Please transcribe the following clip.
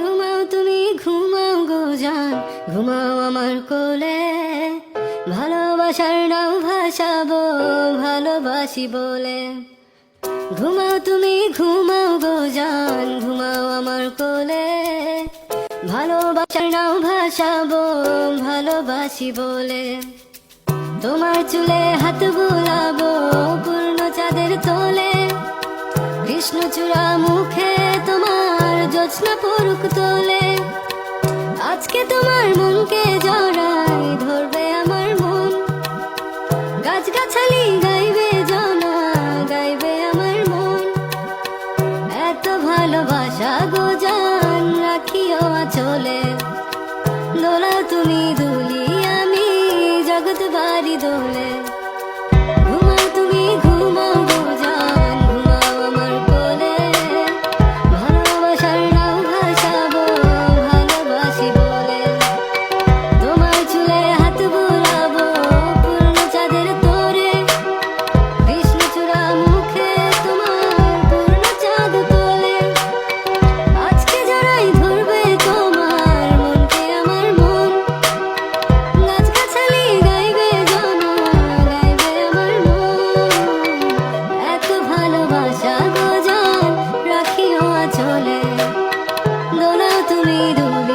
ঘুমাও তুমি, ঘুমাও গো জান, ঘুমাও আমার কোলে। ভালোবাসার নাও ভাসাবো, ভালোবাসি বলে। ঘুমাও তুমি, ঘুমাও গো জান, ঘুমাও আমার কোলে। ভালোবাসার নাও ভাসাবো, ভালোবাসি বলে। তোমার চুলে হাত বুলাবো, পূর্ণ চাঁদের তোলে। কৃষ্ণচূড়া মুখে তোমার জোৎস্না পড়ুক তোলে। আজকে তোমার মনকে জড়াই ধরবে আমার মন। গাছগাছালি গাইবে জনা, গাইবে আমার মন। এত ভালোবাসা গো জান, রাখিও চলে দোলা তুমি দুলি আমি জগৎ বাড়ি দোলে। abandonato mi dubbi